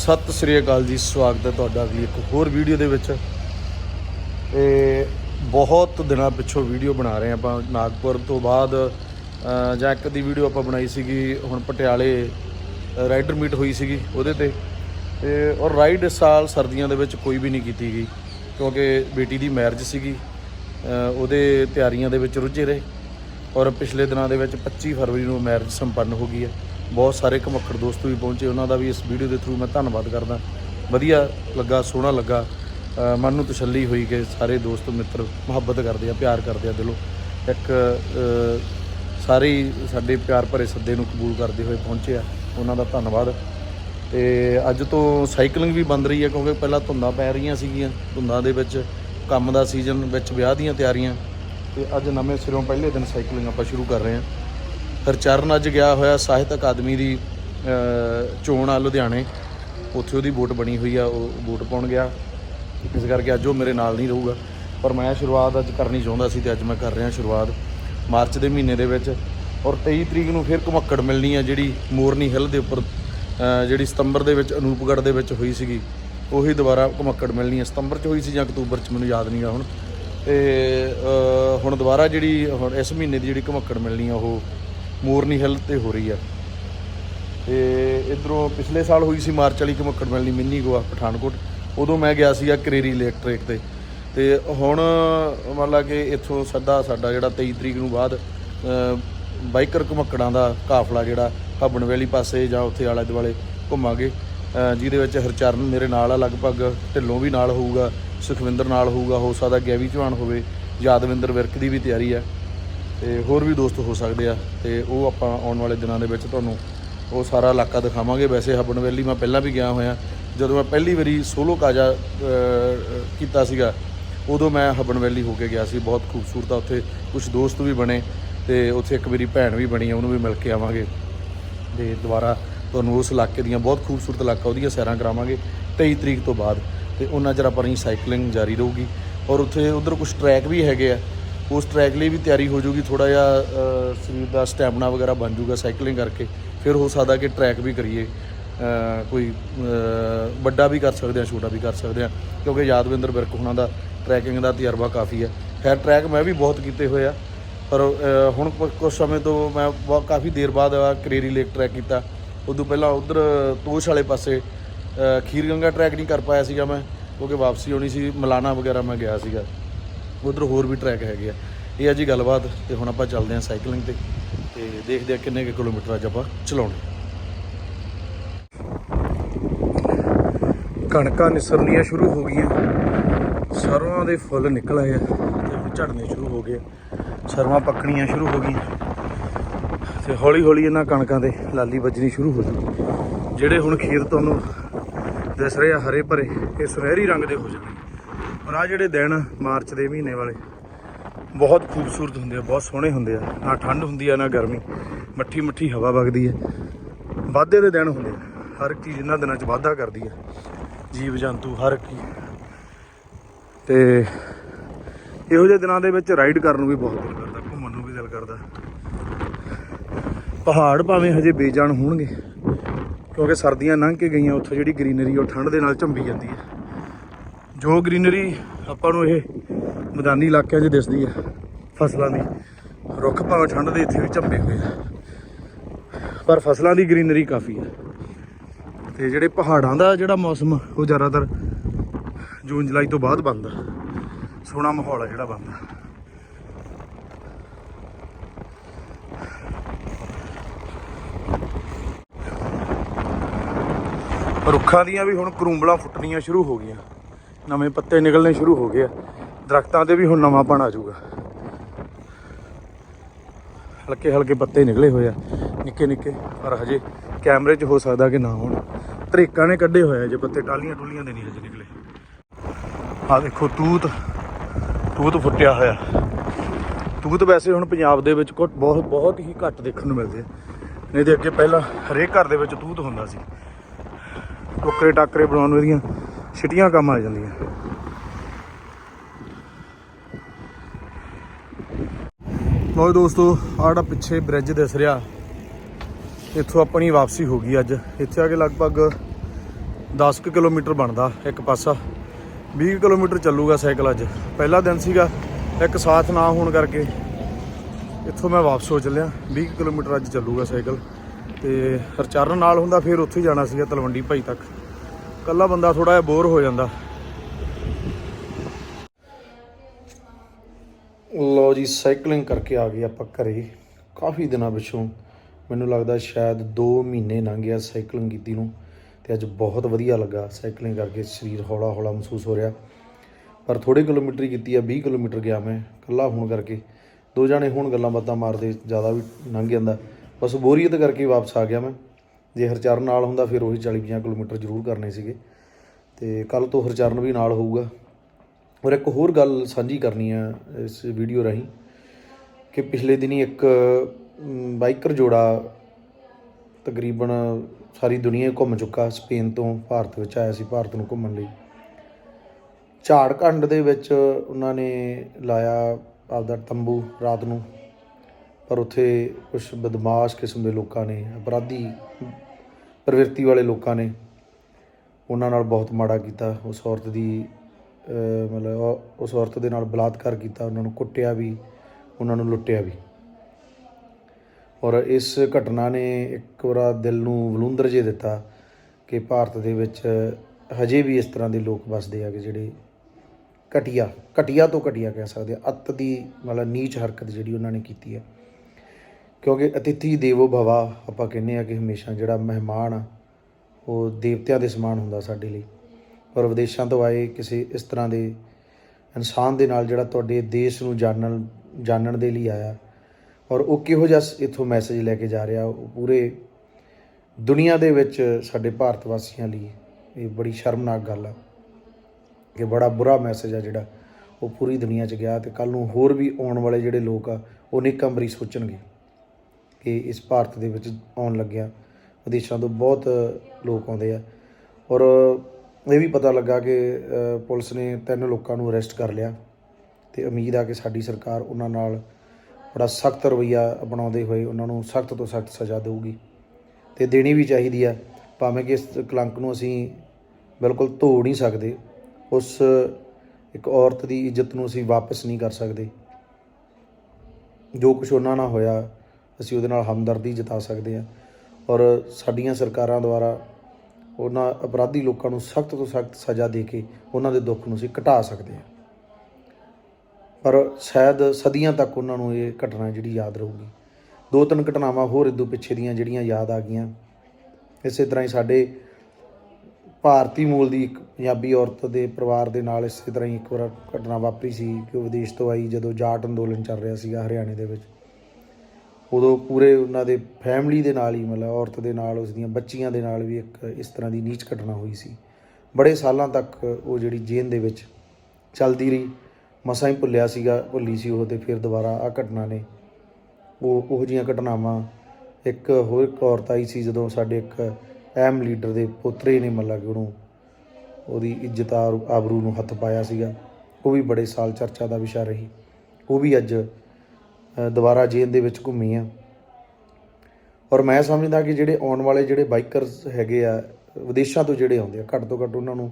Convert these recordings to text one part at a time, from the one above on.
ਸਤਿ ਸ੍ਰੀ ਅਕਾਲ ਜੀ, ਸਵਾਗਤ ਹੈ ਤੁਹਾਡਾ ਅਗਲੀ ਇੱਕ ਹੋਰ ਵੀਡੀਓ ਦੇ ਵਿੱਚ। ਤੇ ਬਹੁਤ ਦਿਨਾਂ ਪਿੱਛੋਂ ਵੀਡੀਓ ਬਣਾ ਰਹੇ ਹਾਂ ਆਪਾਂ, ਨਾਗਪੁਰ ਤੋਂ ਬਾਅਦ ਜਾਂ ਇੱਕ ਦੀ ਵੀਡੀਓ ਆਪਾਂ ਬਣਾਈ ਸੀਗੀ, ਹੁਣ ਪਟਿਆਲੇ ਰਾਈਡਰ ਮੀਟ ਹੋਈ ਸੀਗੀ ਉਹਦੇ ਤੇ। ਤੇ ਔਰ ਰਾਈਡ ਇਸ ਸਾਲ ਸਰਦੀਆਂ ਦੇ ਵਿੱਚ ਕੋਈ ਵੀ ਨਹੀਂ ਕੀਤੀ ਗਈ, ਕਿਉਂਕਿ ਬੇਟੀ ਦੀ ਮੈਰਿਜ ਸੀਗੀ ਉਹਦੇ ਤਿਆਰੀਆਂ ਦੇ ਵਿੱਚ ਰੁੱਝੇ ਰਹੇ। ਔਰ ਪਿਛਲੇ ਦਿਨਾਂ ਦੇ ਵਿੱਚ 25 ਫਰਵਰੀ ਨੂੰ ਮੈਰਿਜ ਸੰਪੰਨ ਹੋ ਗਈ ਹੈ। ਬਹੁਤ ਸਾਰੇ ਘਮੱਖੜ ਦੋਸਤ ਵੀ ਪਹੁੰਚੇ, ਉਹਨਾਂ ਦਾ ਵੀ ਇਸ ਵੀਡੀਓ ਦੇ ਥਰੂ ਮੈਂ ਧੰਨਵਾਦ ਕਰਦਾ। ਵਧੀਆ ਲੱਗਾ, ਸੋਹਣਾ ਲੱਗਾ। ਮਨ ਨੂੰ ਤਸੱਲੀ ਹੋਈ ਕਿ ਸਾਰੇ ਦੋਸਤ, ਮਿੱਤਰ ਮੁਹੱਬਤ ਕਰਦੇ ਆ, ਪਿਆਰ ਕਰਦੇ ਆ ਦਿਲੋਂ। ਇੱਕ ਸਾਰੇ ਹੀ ਸਾਡੇ ਪਿਆਰ ਭਰੇ ਸੱਦੇ ਨੂੰ ਕਬੂਲ ਕਰਦੇ ਹੋਏ ਪਹੁੰਚੇ ਆ। ਉਹਨਾਂ ਦਾ ਧੰਨਵਾਦ। ਤੇ ਅੱਜ ਤੋਂ ਸਾਈਕਲਿੰਗ ਵੀ ਬੰਦ ਰਹੀ ਹੈ ਕਿਉਂਕਿ ਪਹਿਲਾਂ ਧੁੰਦਾਂ ਪੈ ਰਹੀਆਂ ਸੀਗੀਆਂ। ਧੁੰਦਾਂ ਦੇ ਵਿੱਚ ਕੰਮ ਦਾ ਸੀਜ਼ਨ ਵਿੱਚ ਵਿਆਹ ਦੀਆਂ ਤਿਆਰੀਆਂ। ਤੇ ਅੱਜ ਨਵੇਂ ਸਿਰੋਂ ਪਹਿਲੇ ਦਿਨ ਸਾਈਕਲਿੰਗ ਆਪਾਂ ਸ਼ੁਰੂ ਕਰ ਰਹੇ ਹਾਂ। ਹਰਚਰਨ ਅੱਜ ਗਿਆ ਹੋਇਆ ਸਾਹਿਤ ਅਕਾਦਮੀ ਦੀ ਚੋਣ ਆ ਲੁਧਿਆਣੇ। ਉੱਥੇ ਉਹਦੀ ਵੋਟ ਬਣੀ ਹੋਈ ਆ, ਉਹ ਵੋਟ ਪਾਉਣ ਗਿਆ। ਇਸ ਕਰਕੇ ਅੱਜ ਉਹ ਮੇਰੇ ਨਾਲ ਨਹੀਂ ਰਹੂਗਾ। ਪਰ ਮੈਂ ਸ਼ੁਰੂਆਤ ਅੱਜ ਕਰਨੀ ਚਾਹੁੰਦਾ ਸੀ ਤੇ ਅੱਜ ਮੈਂ ਕਰ ਰਿਹਾ ਸ਼ੁਰੂਆਤ। ਮਾਰਚ ਦੇ ਮਹੀਨੇ ਦੇ ਵਿੱਚ। ਔਰ 23 ਤਰੀਕ ਨੂੰ ਫਿਰ ਘਮੱਕੜ ਮਿਲਣੀ ਆ, ਜਿਹੜੀ ਮੋਰਨੀ ਹਿੱਲ ਦੇ ਉੱਪਰ ਜਿਹੜੀ ਸਤੰਬਰ ਦੇ ਵਿੱਚ ਅਨੂਪਗੜ੍ਹ ਦੇ ਵਿੱਚ ਹੋਈ ਸੀਗੀ, ਉਹੀ ਦੁਬਾਰਾ ਘਮੱਕੜ ਮਿਲਣੀ ਹੈ ਸਤੰਬਰ 'ਚ ਹੋਈ ਸੀ ਜਾਂ ਅਕਤੂਬਰ 'ਚ ਮੈਨੂੰ ਯਾਦ ਨਹੀਂ ਆ ਹੁਣ। ਤੇ ਹੁਣ ਦੁਬਾਰਾ ਜਿਹੜੀ, ਹੁਣ ਇਸ ਮਹੀਨੇ ਦੀ ਜਿਹੜੀ ਘਮੱਕੜ ਮਿਲਣੀ ਆ, ਉਹ ਮੋਰਨੀ ਹਿੱਲ ਤੇ ਹੋ ਰਹੀ ਆ। ਤੇ ਇਧਰੋਂ ਪਿਛਲੇ ਸਾਲ ਹੋਈ ਸੀ ਮਾਰਚ ਵਾਲੀ ਘਮੱਕੜ ਮਿਲਣੀ ਮਿੰਨੀ ਗੋਆ, ਪਠਾਨਕੋਟ। ਉਦੋਂ ਮੈਂ ਗਿਆ ਸੀਗਾ ਕਰੇਰੀ ਲੇਕ ਟ੍ਰੇਕ ਤੇ। ਤੇ ਹੁਣ ਮੰਨ ਲਾ ਕਿ ਇੱਥੋਂ ਸੱਦਾ ਸਾਡਾ ਜਿਹੜਾ 23 ਤਰੀਕ ਨੂੰ ਬਾਅਦ ਬਾਈਕਰ ਘਮੱਕੜਾਂ ਦਾ ਕਾਫਲਾ ਜਿਹੜਾ ਹੱਬਣ ਵੈਲੀ ਪਾਸੇ ਜਾਂ ਉੱਥੇ ਆਲੇ ਦੁਆਲੇ ਘੁੰਮਾਂਗੇ। ਜਿਹਦੇ ਵਿੱਚ ਹਰਚਰਨ ਮੇਰੇ ਨਾਲ ਆ, ਲਗਭਗ ਢਿੱਲੋਂ ਵੀ ਨਾਲ ਹੋਊਗਾ, ਸੁਖਵਿੰਦਰ ਨਾਲ ਹੋਊਗਾ, ਹੋ ਸਕਦਾ ਗੈਵੀ ਚੌਹਾਨ ਹੋਵੇ ਯਾਦਵਿੰਦਰ ਵਿਰਕ ਦੀ ਵੀ ਤਿਆਰੀ ਹੈ ਤੇ ਹੋਰ ਵੀ ਦੋਸਤ ਹੋ ਸਕਦੇ ਆ ਤੇ ਉਹ ਆਪਾਂ ਆਉਣ ਵਾਲੇ ਦਿਨਾਂ ਦੇ ਵਿੱਚ ਤੁਹਾਨੂੰ ਉਹ ਸਾਰਾ ਇਲਾਕਾ ਦਿਖਾਵਾਂਗੇ। ਵੈਸੇ ਹਬਨ ਵੈਲੀ ਮੈਂ ਪਹਿਲਾਂ ਵੀ ਗਿਆ ਹੋਇਆ। ਜਦੋਂ ਮੈਂ ਪਹਿਲੀ ਵਾਰੀ ਸੋਲੋ ਕਾਜਾ ਕੀਤਾ ਸੀਗਾ, ਉਦੋਂ ਮੈਂ ਹਬਨ ਵੈਲੀ ਹੋ ਕੇ ਗਿਆ ਸੀ। ਬਹੁਤ ਖੂਬਸੂਰਤ ਆ ਉੱਥੇ। ਕੁਝ ਦੋਸਤ ਵੀ ਬਣੇ ਤੇ ਉੱਥੇ ਇੱਕ ਮੇਰੀ ਭੈਣ ਵੀ ਬਣੀ ਆ, ਉਹਨੂੰ ਵੀ ਮਿਲ ਕੇ ਆਵਾਂਗੇ ਤੇ ਦੁਬਾਰਾ ਤੁਹਾਨੂੰ ਉਸ ਇਲਾਕੇ ਦੀਆਂ ਬਹੁਤ ਖੂਬਸੂਰਤ ਇਲਾਕਾ ਉਹਦੀਆਂ ਸੈਰਾਂ ਕਰਾਵਾਂਗੇ 23 ਤਰੀਕ ਤੋਂ ਬਾਅਦ ਤੇ ਉਹਨਾਂ ਚਿਰ ਆਪਣੀ ਸਾਈਕਲਿੰਗ ਜਾਰੀ ਰਹੂਗੀ। ਔਰ ਉੱਥੇ ਉਧਰ ਕੁਝ ਟਰੈਕ ਵੀ ਹੈਗੇ ਆ। ਉਸ ਟਰੈਕ ਲਈ ਵੀ ਤਿਆਰੀ ਹੋ ਜੂਗੀ ਥੋੜਾ ਜਿਹਾ ਸਰੀਰ ਦਾ ਸਟੈਮਿਨਾ ਵਗੈਰਾ ਬਣ ਜੂਗਾ ਸਾਈਕਲਿੰਗ ਕਰਕੇ, ਫਿਰ ਹੋ ਸਕਦਾ ਕਿ ਟਰੈਕ ਵੀ ਕਰੀਏ ਕੋਈ ਵੱਡਾ ਵੀ ਕਰ ਸਕਦੇ ਆ ਛੋਟਾ ਵੀ ਕਰ ਸਕਦੇ ਆ ਕਿਉਂਕਿ ਯਾਦਵਿੰਦਰ ਬਿਰਕ ਹੁਣਾਂ ਦਾ ਟਰੈਕਿੰਗ ਦਾ ਤਜਰਬਾ ਕਾਫੀ ਹੈ। ਖੈਰ ਟਰੈਕ ਮੈਂ ਵੀ ਬਹੁਤ ਕੀਤੇ ਹੋਏ ਆ, ਪਰ ਹੁਣ ਕੁ- ਕੁਝ ਸਮੇਂ ਤੋਂ ਮੈਂ ਬਹੁਤ, ਕਾਫੀ ਦੇਰ ਬਾਅਦ ਕਰੇਰੀ ਲੇਕ ਟਰੈਕ ਕੀਤਾ। ਉਦੋਂ ਪਹਿਲਾਂ ਉਧਰ ਤੋਸ਼ ਵਾਲੇ ਪਾਸੇ ਖੀਰ ਗੰਗਾ ਟਰੈਕ ਨਹੀਂ ਕਰ ਪਾਇਆ ਸੀਗਾ ਮੈਂ, ਕਿਉਂਕਿ ਵਾਪਸੀ ਆਉਣੀ ਸੀ, ਮਲਾਨਾ ਵਗੈਰਾ ਮੈਂ ਗਿਆ ਸੀਗਾ। ਉਧਰ ਹੋਰ ਵੀ ਟਰੈਕ ਹੈਗੇ ਆ। ਇਹ ਆ ਜੀ ਗੱਲਬਾਤ ਤੇ ਹੁਣ ਆਪਾਂ ਚੱਲਦੇ ਹਾਂ ਸਾਈਕਲਿੰਗ ਤੇ ਤੇ ਦੇਖਦੇ ਆ ਕਿੰਨੇ ਕੁ ਕਿਲੋਮੀਟਰ ਅੱਜ ਆਪਾਂ ਚਲਾਉਣੇ ਕਣਕਾਂ ਨਿਸਰਨੀਆਂ ਸ਼ੁਰੂ ਹੋ ਗਈਆਂ। ਸਰੋਂ ਦੇ ਫੁੱਲ ਨਿਕਲ ਆਏ ਆ ਤੇ ਹੁਣ ਝੜਨੇ ਸ਼ੁਰੂ ਹੋ ਗਏ ਆ। ਸਰਵਾਂ ਪੱਕਣੀਆਂ ਸ਼ੁਰੂ ਹੋ ਗਈਆਂ। ਤੇ ਹੌਲੀ ਹੌਲੀ ਇਹਨਾਂ ਕਣਕਾਂ ਦੇ ਲਾਲੀ ਵੱਜਣੀ ਸ਼ੁਰੂ ਹੋ ਜੂ ਜਿਹੜੇ ਹੁਣ ਖੇਤ ਤੁਹਾਨੂੰ ਦਿਸ ਰਹੇ ਆ ਹਰੇ ਭਰੇ, ਇਹ ਸੁਨਹਿਰੀ ਰੰਗ ਦੇ ਹੋ ਜਾਣਗੇ ਪਰ ਆ ਜਿਹੜੇ ਦਿਨ ਮਾਰਚ ਦੇ ਮਹੀਨੇ ਵਾਲੇ, ਬਹੁਤ ਖੂਬਸੂਰਤ ਹੁੰਦੇ ਆ, ਬਹੁਤ ਸੋਹਣੇ ਹੁੰਦੇ ਆ। ਨਾ ਠੰਡ ਹੁੰਦੀ ਆ, ਨਾ ਗਰਮੀ। ਮੱਠੀ ਮੱਠੀ ਹਵਾ ਵਗਦੀ ਹੈ ਵਾਧੇ ਦੇ ਦਿਨ ਹੁੰਦੇ ਆ। ਹਰ ਇੱਕ ਚੀਜ਼ ਇਹਨਾਂ ਦਿਨਾਂ 'ਚ ਵਾਧਾ ਕਰਦੀ ਹੈ ਜੀਵ ਜੰਤੂ ਹਰ ਇੱਕ ਤੇ ਇਹੋ ਜਿਹੇ ਦਿਨਾਂ ਦੇ ਵਿੱਚ ਰਾਈਡ ਕਰਨ ਨੂੰ ਵੀ ਬਹੁਤ ਦਿਲ ਕਰਦਾ, ਘੁੰਮਣ ਨੂੰ ਵੀ ਦਿਲ ਕਰਦਾ। ਪਹਾੜ ਭਾਵੇਂ ਹਜੇ ਬੇਜਾਨ ਹੋਣਗੇ, ਕਿਉਂਕਿ ਸਰਦੀਆਂ ਲੰਘ ਕੇ ਗਈਆਂ, ਉੱਥੋਂ ਜਿਹੜੀ ਗ੍ਰੀਨਰੀ ਉਹ ਠੰਡ ਦੇ ਨਾਲ ਝੰਬੀ ਜਾਂਦੀ ਹੈ ਜੋ ਗ੍ਰੀਨਰੀ ਆਪਾਂ ਨੂੰ ਇਹ ਮੈਦਾਨੀ ਇਲਾਕਿਆਂ 'ਚ ਦਿਸਦੀ ਹੈ ਫਸਲਾਂ ਦੀ, ਰੁੱਖ ਭਾਵੇਂ ਠੰਡ ਦੇ ਇੱਥੇ ਵੀ ਝੰਬੇ ਹੋਏ ਆ, ਪਰ ਫਸਲਾਂ ਦੀ ਗ੍ਰੀਨਰੀ ਕਾਫੀ ਹੈ ਤੇ ਜਿਹੜੇ ਪਹਾੜਾਂ ਦਾ ਜਿਹੜਾ ਮੌਸਮ, ਉਹ ਜ਼ਿਆਦਾਤਰ ਜੂਨ, ਜੁਲਾਈ ਤੋਂ ਬਾਅਦ ਬਣਦਾ ਸੋਹਣਾ ਮਾਹੌਲ ਹੈ ਜਿਹੜਾ ਬਣਦਾ ਰੁੱਖਾਂ ਦੀਆਂ ਵੀ ਹੁਣ ਕਰੂੰਬਲਾਂ ਫੁੱਟਣੀਆਂ ਸ਼ੁਰੂ ਹੋ ਗਈਆਂ। ਨਵੇਂ ਪੱਤੇ ਨਿਕਲਣੇ ਸ਼ੁਰੂ ਹੋ ਗਏ ਆ। ਦਰਖਤਾਂ ਤੇ ਵੀ ਹੁਣ ਨਵਾਂ ਪਣ ਆ ਜਾਊਗਾ। ਹਲਕੇ ਹਲਕੇ ਪੱਤੇ ਨਿਕਲੇ ਹੋਏ ਆ। ਨਿੱਕੇ ਨਿੱਕੇ ਪਰ ਹਜੇ ਕੈਮਰੇ 'ਚ ਹੋ ਸਕਦਾ ਕਿ ਨਾ ਹੋਣ। ਤਰੀਕਾਂ ਨੇ ਕੱਢੇ ਹੋਏ ਆ, ਜੇ ਪੱਤੇ ਟਾਲੀਆਂ ਟੁਲੀਆਂ ਦੇ ਨਹੀਂ ਹਜੇ ਨਿਕਲੇ। ਆ ਦੇਖੋ, ਤੂਤ ਤੂਤ ਫੁੱਟਿਆ ਹੋਇਆ। ਤੂਤ ਵੈਸੇ ਹੁਣ ਪੰਜਾਬ ਦੇ ਵਿੱਚ ਕੁਝ ਬਹੁਤ ਬਹੁਤ ਹੀ ਘੱਟ ਦੇਖਣ ਨੂੰ ਮਿਲਦੇ ਆ। ਨਹੀਂ ਤੇ ਅੱਗੇ ਪਹਿਲਾਂ ਹਰੇਕ ਘਰ ਦੇ ਵਿੱਚ ਤੂਤ ਹੁੰਦਾ ਸੀ। ਟੋਕਰੇ ਟਾਕਰੇ ਬਣਾਉਣ ਨੂੰ ਛਿਟੀਆਂ ਕੰਮ ਆ ਜਾਂਦੀਆਂ। ਲੋ ਦੋਸਤੋ, ਆਹ ਪਿੱਛੇ ਬ੍ਰਿਜ ਦਿਸ ਰਿਹਾ, ਇੱਥੋਂ ਆਪਣੀ ਵਾਪਸੀ ਹੋ ਗਈ ਅੱਜ। ਇੱਥੇ ਆ ਕੇ ਲਗਭਗ 10 ਕੁ ਕਿਲੋਮੀਟਰ ਬਣਦਾ ਇੱਕ ਪਾਸਾ। 20 ਕੁ ਕਿਲੋਮੀਟਰ ਚੱਲੂਗਾ ਸਾਈਕਲ ਅੱਜ। ਪਹਿਲਾ ਦਿਨ ਸੀਗਾ, ਇੱਕ ਸਾਥ ਨਾ ਹੋਣ ਕਰਕੇ ਇੱਥੋਂ ਮੈਂ ਵਾਪਸ ਹੋ ਚੱਲਿਆ। 20 ਕੁ ਕਿਲੋਮੀਟਰ ਅੱਜ ਚੱਲੂਗਾ ਸਾਈਕਲ। ਤੇ ਹਰਚਰਨ ਨਾਲ ਹੁੰਦਾ, ਫਿਰ ਉੱਥੇ ਹੀ ਜਾਣਾ ਸੀਗਾ ਤਲਵੰਡੀ ਭਾਈ ਤੱਕ। ਕੱਲਾ ਬੰਦਾ ਥੋੜਾ ਜਿਹਾ ਬੋਰ ਹੋ ਜਾਂਦਾ। ਲੋ ਜੀ ਸਾਈਕਲਿੰਗ ਕਰਕੇ ਆ ਗਏ ਆਪਾਂ ਘਰੇ। ਕਾਫੀ ਦਿਨਾਂ ਪਿਛੋਂ ਮੈਨੂੰ ਲੱਗਦਾ ਸ਼ਾਇਦ 2 ਮਹੀਨੇ ਲੰਘ ਗਿਆ ਸਾਈਕਲਿੰਗ ਕੀਤੀ ਨੂੰ ਤੇ ਅੱਜ ਬਹੁਤ ਵਧੀਆ ਲੱਗਾ ਸਾਈਕਲਿੰਗ ਕਰਕੇ, ਸਰੀਰ ਹੌਲਾ ਹੌਲਾ ਮਹਿਸੂਸ ਹੋ ਰਿਹਾ। ਪਰ ਥੋੜੇ ਕਿਲੋਮੀਟਰ ਹੀ ਕੀਤੀ ਆ 20 ਕਿਲੋਮੀਟਰ ਗਿਆ ਮੈਂ ਇਕੱਲਾ ਹੋਣ ਕਰਕੇ। ਦੋ ਜਾਣੇ ਹੁਣ ਗੱਲਾਂ ਬਾਤਾਂ ਮਾਰਦੇ ਜ਼ਿਆਦਾ ਵੀ ਲੰਘ ਜਾਂਦਾ। ਬਸ ਬੋਰੀਅਤ ਕਰਕੇ ਵਾਪਸ ਆ ਗਿਆ ਮੈਂ। ਜੇ ਹਰਚਰਨ ਨਾਲ ਹੁੰਦਾ ਫਿਰ ਉਹੀ 40 50 ਕਿਲੋਮੀਟਰ ਜ਼ਰੂਰ ਕਰਨੇ ਸੀਗੇ। ਤੇ ਕੱਲ ਤੋਂ ਹਰਚਰਨ ਵੀ ਨਾਲ ਹੋਊਗਾ। ਔਰ ਇੱਕ ਹੋਰ ਗੱਲ ਸਾਂਝੀ ਕਰਨੀ ਆ ਇਸ ਵੀਡੀਓ ਰਾਹੀਂ ਕਿ ਪਿਛਲੇ ਦਿਨੀ ਇੱਕ ਬਾਈਕਰ ਜੋੜਾ ਤਕਰੀਬਨ ਸਾਰੀ ਦੁਨੀਆ ਘੁੰਮ ਚੁੱਕਾ। ਸਪੇਨ ਤੋਂ ਭਾਰਤ ਵਿੱਚ ਆਇਆ ਸੀ, ਭਾਰਤ ਨੂੰ ਘੁੰਮਣ ਲਈ। ਝਾੜਖੰਡ ਦੇ ਵਿੱਚ ਉਹਨਾਂ ਨੇ ਲਾਇਆ ਆਪਦਾ ਤੰਬੂ ਰਾਤ ਨੂੰ। ਪਰ ਉੱਥੇ ਕੁਝ ਬਦਮਾਸ਼ ਕਿਸਮ ਦੇ ਲੋਕਾਂ ਨੇ, ਅਪਰਾਧੀ ਪ੍ਰਵਿਰਤੀ ਵਾਲੇ ਲੋਕਾਂ ਨੇ ਉਹਨਾਂ ਨਾਲ ਬਹੁਤ ਮਾੜਾ ਕੀਤਾ। ਉਸ ਔਰਤ ਦੀ ਮਤਲਬ ਉਹ- ਉਸ ਔਰਤ ਦੇ ਨਾਲ ਬਲਾਤਕਾਰ ਕੀਤਾ, ਉਹਨਾਂ ਨੂੰ ਕੁੱਟਿਆ ਵੀ, ਉਹਨਾਂ ਨੂੰ ਲੁੱਟਿਆ ਵੀ। ਔਰ ਇਸ ਘਟਨਾ ਨੇ ਇੱਕ ਵਾਰ ਦਿਲ ਨੂੰ ਵਲੂੰਦਰ ਜੇ ਦਿੱਤਾ ਕਿ ਭਾਰਤ ਦੇ ਵਿੱਚ ਹਜੇ ਵੀ ਇਸ ਤਰ੍ਹਾਂ ਦੇ ਲੋਕ ਵੱਸਦੇ ਆ ਕਿ ਜਿਹੜੇ ਘਟੀਆ ਘਟੀਆ ਤੋਂ ਘਟੀਆ ਕਹਿ ਸਕਦੇ ਆ, ਅੱਤ ਦੀ ਮਤਲਬ ਨੀਚ ਹਰਕਤ ਜਿਹੜੀ ਉਹਨਾਂ ਨੇ ਕੀਤੀ ਹੈ। ਕਿਉਂਕਿ ਅਤਿਥੀ ਦੇਵੋ ਭਵਾ ਆਪਾਂ ਕਹਿੰਦੇ ਆ ਕਿ ਹਮੇਸ਼ਾ ਜਿਹੜਾ ਮਹਿਮਾਨ ਆ, ਉਹ ਦੇਵਤਿਆਂ ਦੇ ਸਮਾਨ ਹੁੰਦਾ ਸਾਡੇ ਲਈ। ਔਰ ਵਿਦੇਸ਼ਾਂ ਤੋਂ ਆਏ ਕਿਸੇ ਇਸ ਤਰ੍ਹਾਂ ਦੇ ਇਨਸਾਨ ਦੇ ਨਾਲ ਜਿਹੜਾ ਤੁਹਾਡੇ ਦੇਸ਼ ਨੂੰ ਜਾਣਨ ਜਾਣਨ ਦੇ ਲਈ ਆਇਆ। ਔਰ ਉਹ ਕਿਹੋ ਜਿਹਾ ਸ- ਇੱਥੋਂ ਮੈਸੇਜ ਲੈ ਕੇ ਜਾ ਰਿਹਾ, ਉਹ ਪੂਰੇ ਦੁਨੀਆ ਦੇ ਵਿੱਚ ਸਾਡੇ ਭਾਰਤ ਵਾਸੀਆਂ ਲਈ ਇਹ ਬੜੀ ਸ਼ਰਮਨਾਕ ਗੱਲ ਆ। ਕਿ ਬੜਾ ਬੁਰਾ ਮੈਸੇਜ ਆ ਜਿਹੜਾ ਉਹ ਪੂਰੀ ਦੁਨੀਆ 'ਚ ਗਿਆ ਤੇ ਕੱਲ ਨੂੰ ਹੋਰ ਵੀ ਆਉਣ ਵਾਲੇ ਜਿਹੜੇ ਲੋਕ ਆ, ਉਹ ਨੇਕਾਂ ਬਰੀ ਸੋਚਣਗੇ। ਕਿ ਇਸ ਭਾਰਤ ਦੇ ਵਿੱਚ ਆਉਣ ਲੱਗਿਆ ਵਿਦੇਸ਼ਾਂ ਤੋਂ ਬਹੁਤ ਲੋਕ ਆਉਂਦੇ ਆ। ਔਰ ਇਹ ਵੀ ਪਤਾ ਲੱਗਾ ਕਿ ਪੁਲਿਸ ਨੇ ਤਿੰਨ ਲੋਕਾਂ ਨੂੰ ਅਰੈਸਟ ਕਰ ਲਿਆ ਤੇ ਉਮੀਦ ਆ ਕਿ ਸਾਡੀ ਸਰਕਾਰ ਉਹਨਾਂ ਨਾਲ ਬੜਾ ਸਖਤ ਰਵੱਈਆ ਅਪਣਾਉਂਦੇ ਹੋਏ ਉਹਨਾਂ ਨੂੰ ਸਖਤ ਤੋਂ ਸਖਤ ਸਜ਼ਾ ਦੇਊਗੀ ਤੇ ਦੇਣੀ ਵੀ ਚਾਹੀਦੀ ਆ। ਭਾਵੇਂ ਕਿ ਇਸ ਕਲੰਕ ਨੂੰ ਅਸੀਂ ਬਿਲਕੁਲ ਧੋ ਨਹੀਂ ਸਕਦੇ, ਉਸ ਇੱਕ ਔਰਤ ਦੀ ਇੱਜ਼ਤ ਨੂੰ ਅਸੀਂ ਵਾਪਸ ਨਹੀਂ ਕਰ ਸਕਦੇ। ਜੋ ਕੁਝ ਉਹਨਾਂ ਨਾਲ ਹੋਇਆ ਅਸੀਂ ਉਹਦੇ ਨਾਲ ਹਮਦਰਦੀ ਜਤਾ ਸਕਦੇ ਹਾਂ। ਔਰ ਸਾਡੀਆਂ ਸਰਕਾਰਾਂ ਦੁਆਰਾ ਉਹਨਾਂ ਅਪਰਾਧੀ ਲੋਕਾਂ ਨੂੰ ਸਖਤ ਤੋਂ ਸਖਤ ਸਜ਼ਾ ਦੇ ਕੇ ਉਹਨਾਂ ਦੇ ਦੁੱਖ ਨੂੰ ਅਸੀਂ ਘਟਾ ਸਕਦੇ ਹਾਂ। ਪਰ ਸ਼ਾਇਦ ਸਦੀਆਂ ਤੱਕ ਉਹਨਾਂ ਨੂੰ ਇਹ ਘਟਨਾ ਜਿਹੜੀ ਯਾਦ ਰਹੂਗੀ। ਦੋ ਤਿੰਨ ਘਟਨਾਵਾਂ ਹੋਰ ਇਦੋਂ ਪਿੱਛੇ ਦੀਆਂ ਜਿਹੜੀਆਂ ਯਾਦ ਆ ਗਈਆਂ। ਇਸੇ ਤਰ੍ਹਾਂ ਹੀ ਸਾਡੇ ਭਾਰਤੀ ਮੂਲ ਦੀ ਇੱਕ ਪੰਜਾਬੀ ਔਰਤ ਦੇ ਪਰਿਵਾਰ ਦੇ ਨਾਲ ਇਸੇ ਤਰ੍ਹਾਂ ਹੀ ਇੱਕ ਵਾਰ ਘਟਨਾ ਵਾਪਰੀ ਸੀ ਕਿ ਉਹ ਵਿਦੇਸ਼ ਤੋਂ ਆਈ ਜਦੋਂ ਜਾਟ ਅੰਦੋਲਨ ਚੱਲ ਰਿਹਾ ਸੀਗਾ ਹਰਿਆਣੇ ਦੇ ਵਿੱਚ। ਉਦੋਂ ਪੂਰੇ ਉਹਨਾਂ ਦੇ ਫੈਮਿਲੀ ਦੇ ਨਾਲ ਹੀ ਮਤਲਬ ਔਰਤ ਦੇ ਨਾਲ, ਉਸ ਦੀਆਂ ਬੱਚੀਆਂ ਦੇ ਨਾਲ ਵੀ ਇੱਕ ਇਸ ਤਰ੍ਹਾਂ ਦੀ ਨੀਚ ਘਟਨਾ ਹੋਈ ਸੀ। ਬੜੇ ਸਾਲਾਂ ਤੱਕ ਉਹ ਜਿਹੜੀ ਜੇਲ੍ਹ ਦੇ ਵਿੱਚ ਚੱਲਦੀ ਰਹੀ। ਮਸਾਂ ਹੀ ਭੁੱਲਿਆ ਸੀਗਾ, ਭੁੱਲੀ ਸੀ ਉਹ ਤੇ ਫਿਰ ਦੁਬਾਰਾ ਆ ਘਟਨਾ ਨੇ। ਉਹ ਉਹ ਜਿਹੀਆਂ ਘਟਨਾਵਾਂ, ਇੱਕ ਹੋਰ ਇੱਕ ਔਰਤ ਆਈ ਸੀ ਜਦੋਂ ਸਾਡੇ ਇੱਕ ਅਹਿਮ ਲੀਡਰ ਦੇ ਪੋਤਰੇ ਨੇ ਮਤਲਬ ਕਿ ਉਹਨੂੰ ਉਹਦੀ ਇੱਜ਼ਤ ਆਰ- ਆਬਰੂ ਨੂੰ ਹੱਥ ਪਾਇਆ ਸੀਗਾ। ਉਹ ਵੀ ਬੜੇ ਸਾਲ ਚਰਚਾ ਦਾ ਵਿਸ਼ਾ ਰਹੀ। ਉਹ ਵੀ ਅੱਜ ਦੁਬਾਰਾ ਜੇਲ੍ਹ ਦੇ ਵਿੱਚ ਘੁੰਮੀ ਆ। ਔਰ ਮੈਂ ਸਮਝਦਾ ਕਿ ਜਿਹੜੇ ਆਉਣ ਵਾਲੇ ਜਿਹੜੇ ਬਾਈਕਰਸ ਹੈਗੇ ਆ, ਵਿਦੇਸ਼ਾਂ ਤੋਂ ਜਿਹੜੇ ਆਉਂਦੇ ਆ, ਘੱਟ ਤੋਂ ਘੱਟ ਉਹਨਾਂ ਨੂੰ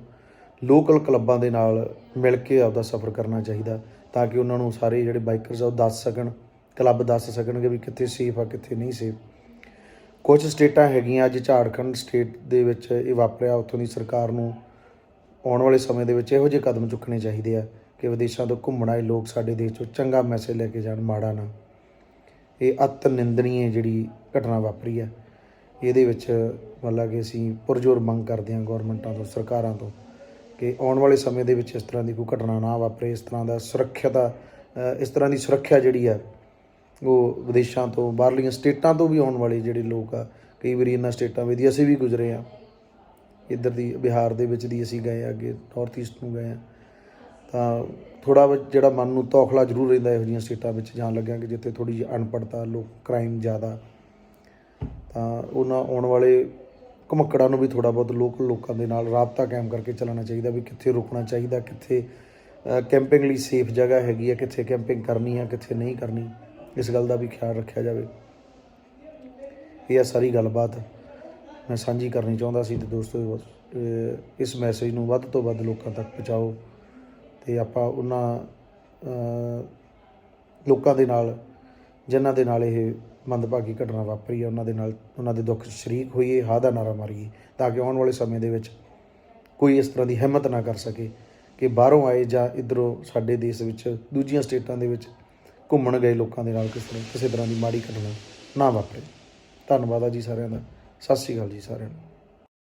ਲੋਕਲ ਕਲੱਬਾਂ ਦੇ ਨਾਲ ਮਿਲ ਕੇ ਆਪਦਾ ਸਫ਼ਰ ਕਰਨਾ ਚਾਹੀਦਾ ਤਾਂ ਕਿ ਉਹਨਾਂ ਨੂੰ ਸਾਰੇ ਜਿਹੜੇ ਬਾਈਕਰਸ ਆ ਉਹ ਦੱਸ ਸਕਣ ਕਲੱਬ ਦੱਸ ਸਕਣਗੇ ਵੀ ਕਿੱਥੇ ਸੇਫ ਆ, ਕਿੱਥੇ ਨਹੀਂ ਸੇਫ ਕੁਝ ਸਟੇਟਾਂ ਹੈਗੀਆਂ, ਅੱਜ ਝਾੜਖੰਡ ਸਟੇਟ ਦੇ ਵਿੱਚ ਇਹ ਵਾਪਰਿਆ, ਉੱਥੋਂ ਦੀ ਸਰਕਾਰ ਨੂੰ ਆਉਣ ਵਾਲੇ ਸਮੇਂ ਦੇ ਵਿੱਚ ਇਹੋ ਜਿਹੇ ਕਦਮ ਚੁੱਕਣੇ ਚਾਹੀਦੇ ਆ। ਕਿ ਵਿਦੇਸ਼ਾਂ ਤੋਂ ਘੁੰਮਣ ਆਏ ਲੋਕ ਸਾਡੇ ਦੇਸ਼ 'ਚੋਂ ਚੰਗਾ ਮੈਸੇਜ ਲੈ ਕੇ ਜਾਣ ਮਾੜਾ ਨਾ। ਇਹ ਅਤ ਨਿੰਦਣੀਏ ਜਿਹੜੀ ਘਟਨਾ ਵਾਪਰੀ ਹੈ। ਇਹਦੇ ਵਿੱਚ ਮਤਲਬ ਕਿ ਅਸੀਂ ਪੁਰਜੋਰ ਮੰਗ ਕਰਦੇ ਹਾਂ ਗਵਰਨਮੈਂਟਾਂ ਤੋਂ ਸਰਕਾਰਾਂ ਤੋਂ ਕਿ ਆਉਣ ਵਾਲੇ ਸਮੇਂ ਦੇ ਵਿੱਚ ਇਸ ਤਰ੍ਹਾਂ ਦੀ ਕੋਈ ਘਟਨਾ ਨਾ ਵਾਪਰੇ ਇਸ ਤਰ੍ਹਾਂ ਦਾ ਸੁਰੱਖਿਆ ਦਾ ਇਸ ਤਰ੍ਹਾਂ ਦੀ ਸੁਰੱਖਿਆ ਜਿਹੜੀ ਆ ਉਹ ਵਿਦੇਸ਼ਾਂ ਤੋਂ ਬਾਹਰਲੀਆਂ ਸਟੇਟਾਂ ਤੋਂ ਵੀ ਆਉਣ ਵਾਲੇ ਜਿਹੜੇ ਲੋਕ ਆ ਕਈ ਵਾਰੀ ਇਹਨਾਂ ਸਟੇਟਾਂ ਵਿੱਚ ਦੀ ਅਸੀਂ ਵੀ ਗੁਜ਼ਰੇ ਆ ਇੱਧਰ ਦੀ ਬਿਹਾਰ ਦੇ ਵਿੱਚ ਦੀ ਅਸੀਂ ਗਏ ਆ, ਅੱਗੇ ਨਾਰਥ ਈਸਟ ਨੂੰ ਗਏ ਆ ਤਾਂ ਥੋੜਾ ਜਿਹੜਾ ਮਨ ਨੂੰ ਤੌਖਲਾ ਜ਼ਰੂਰ ਰਹਿੰਦਾ ਇਹੋ ਜਿਹੀਆਂ ਸਟੇਟਾਂ ਵਿੱਚ ਜਾਣ ਲੱਗਿਆ ਕਿ ਜਿੱਥੇ ਥੋੜੀ ਜਿਹੀ ਅਨਪੜਤਾ ਲੋਕ ਕ੍ਰਾਈਮ ਜ਼ਿਆਦਾ। ਤਾਂ ਉਹਨਾਂ ਆਉਣ ਵਾਲੇ ਘਮੱਕੜਾਂ ਨੂੰ ਵੀ ਥੋੜਾ ਬਹੁਤ ਲੋਕਲ ਲੋਕਾਂ ਦੇ ਨਾਲ ਰਾਬਤਾ ਕਾਇਮ ਕਰਕੇ ਚੱਲਣਾ ਚਾਹੀਦਾ ਵੀ ਕਿੱਥੇ ਰੁਕਣਾ ਚਾਹੀਦਾ, ਕਿੱਥੇ ਕੈਂਪਿੰਗ ਲਈ ਸੇਫ ਜਗ੍ਹਾ ਹੈਗੀ ਹੈ ਕਿੱਥੇ ਕੈਂਪਿੰਗ ਕਰਨੀ ਹੈ ਕਿੱਥੇ ਨਹੀਂ ਕਰਨੀ, ਇਸ ਗੱਲ ਦਾ ਵੀ ਖਿਆਲ ਰੱਖਿਆ ਜਾਵੇ। ਇਹ ਆ ਸਾਰੀ ਗੱਲਬਾਤ। ਮੈਂ ਸਾਂਝੀ ਕਰਨੀ ਚਾਹੁੰਦਾ ਸੀ ਤੇ ਦੋਸਤੋ ਇਸ ਮੈਸੇਜ ਨੂੰ ਵੱਧ ਤੋਂ ਵੱਧ ਲੋਕਾਂ ਤੱਕ ਪਹੁੰਚਾਓ। ਤੇ ਆਪਾਂ ਉਹਨਾਂ ਲੋਕਾਂ ਦੇ ਨਾਲ, ਜਿਨ੍ਹਾਂ ਦੇ ਨਾਲ ਇਹ ਮੰਦਭਾਗੀ ਘਟਨਾ ਵਾਪਰੀ ਹੈ ਉਹਨਾਂ ਦੇ ਨਾਲ ਉਹਨਾਂ ਦੇ ਦੁੱਖ ਸ਼ਰੀਕ ਹੋਈਏ ਹਾ ਦਾ ਨਾਰਾ ਮਾਰੀਏ, ਤਾਂ ਕਿ ਆਉਣ ਵਾਲੇ ਸਮੇਂ ਦੇ ਵਿੱਚ ਕੋਈ ਇਸ ਤਰ੍ਹਾਂ ਦੀ ਹਿੰਮਤ ਨਾ ਕਰ ਸਕੇ ਕਿ ਬਾਹਰੋਂ ਆਏ ਜਾਂ ਇਧਰੋਂ ਸਾਡੇ ਦੇਸ਼ ਵਿੱਚ, ਦੂਜੀਆਂ ਸਟੇਟਾਂ ਦੇ ਵਿੱਚ ਘੁੰਮਣ ਗਏ ਲੋਕਾਂ ਦੇ ਨਾਲ ਕਿਸ ਤਰ੍ਹਾਂ ਕਿਸੇ ਤਰ੍ਹਾਂ ਦੀ ਮਾੜੀ ਘਟਨਾ ਨਾ ਵਾਪਰੇ। ਧੰਨਵਾਦ ਆ ਜੀ ਸਾਰਿਆਂ ਦਾ। ਸਤਿ ਸ਼੍ਰੀ ਅਕਾਲ ਜੀ ਸਾਰਿਆਂ ਨੂੰ।